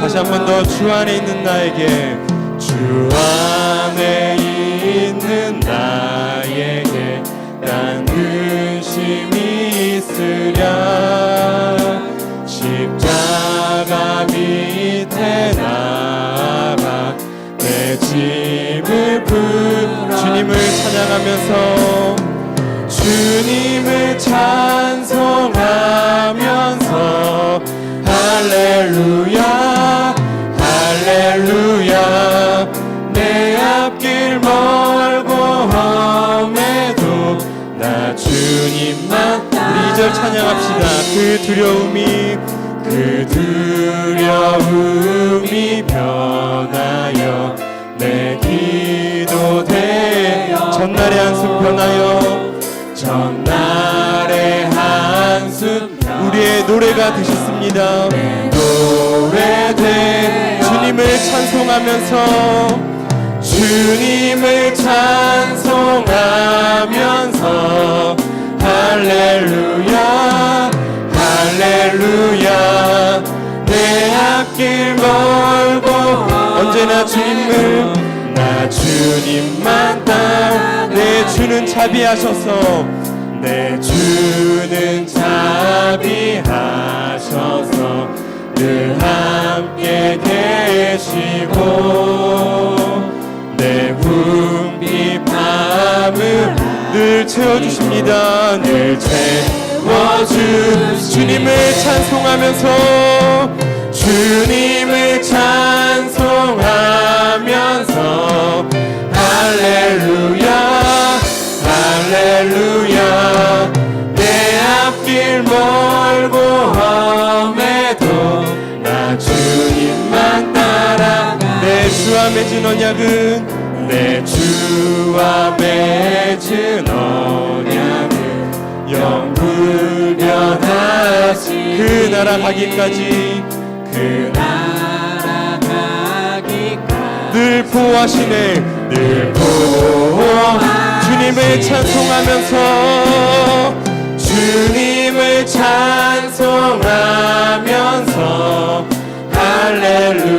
다시 한 번 더 주 안에 있는 나에게. 주 안에 있는 나에게 난 근심이 있으랴. 십자가 밑에 나가 내 짐을 부 주님을 찬양하면서 주님을 찬 찬양합시다. 그 두려움이 그 두려움이 변하여 내 기도 되어 전날의 한숨 변하여 전날의 한숨 우리의 노래가 되셨습니다. 노래 돼 주님을 찬송하면서 주님을 찬송하면서 할렐루야 할렐루야. 내 앞길 멀고 언제나 주님을 나 주님만 따내 주는 자비하셔서. 내 주는 자비하셔서. 늘 함께 계시고 늘 채워주십니다. 늘 채워주 주님을 찬송하면서 주님을 찬송하면서 할렐루야 할렐루야. 내 앞길 멀고 험해도 나 주님만 따라가 내 주와 맺은 언약은 내 주와 맺은 언약은 영불변하시 그 나라 가기까지 그 나라 가기까지. 늘 보호하시네. 늘 보호 주님을 찬송하면서 주님을 찬송하면서 할렐루야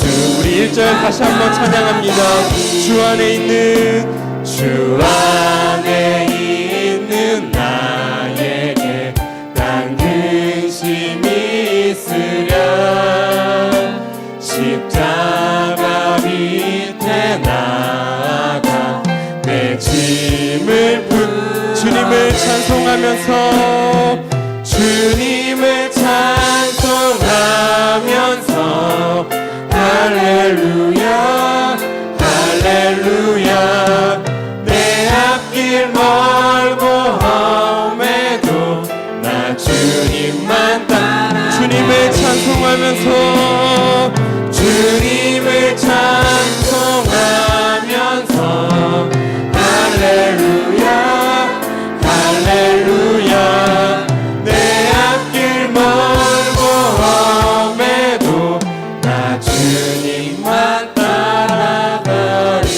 주 우리 1절 다시 한번 찬양합니다. 주 안에 있는 주 안에 있는 나에게 난 근심이 있으랴. 십자가 밑에 나가 내 짐을 부 주님을 찬송하면서 주님만 따라가리.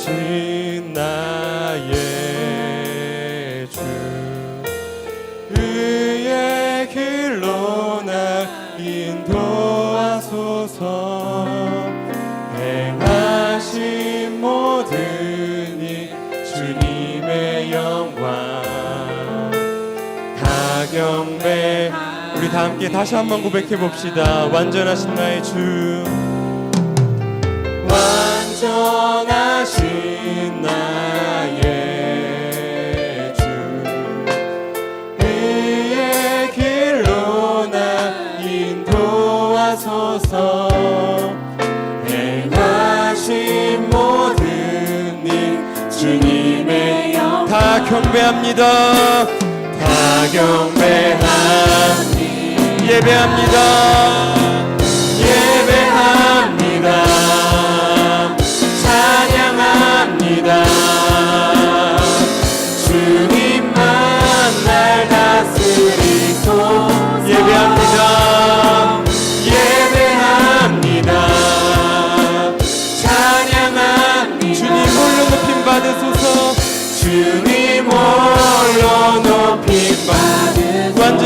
완전하신 나의 주. 그의 길로 날 인도하소서 다 경배. 우리 다 함께 다시 한번 고백해 봅시다. 완전하신 나의 주. 완전하신 나의 주. 그의 길로 나 인도하소서. 행하신 모든 일 주님의 영. 다 경배합니다 다 예배합니다 예배합니다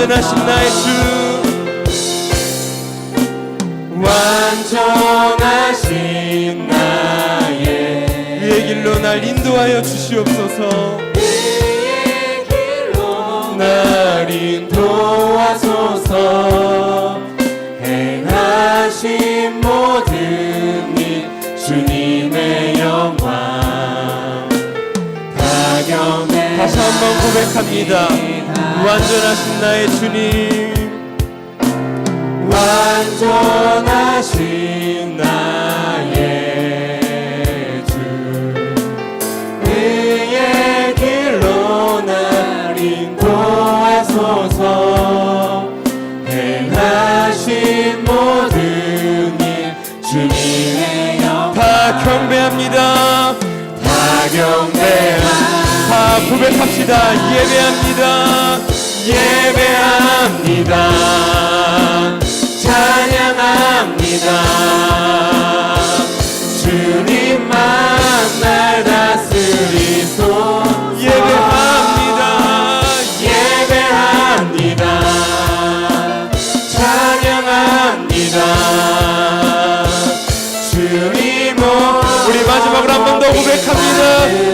완전하신 나의 주. 완전하신 나의 의의 길로 날 인도하여 주시옵소서. 의의 길로 날 인도하소서. 행하신 모든 일 주님의 영광. 다시 한번 고백합니다 완전하신 나의 주님. 완전하신 나의 주. 의의 길로 날 인도하소서. 행하신 모든 일 주님의 영다 경배합니다. 다 경배합니다. 다 예배합니다. 예배합니다 고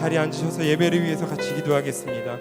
자리에 앉으셔서 예배를 위해서 같이 기도하겠습니다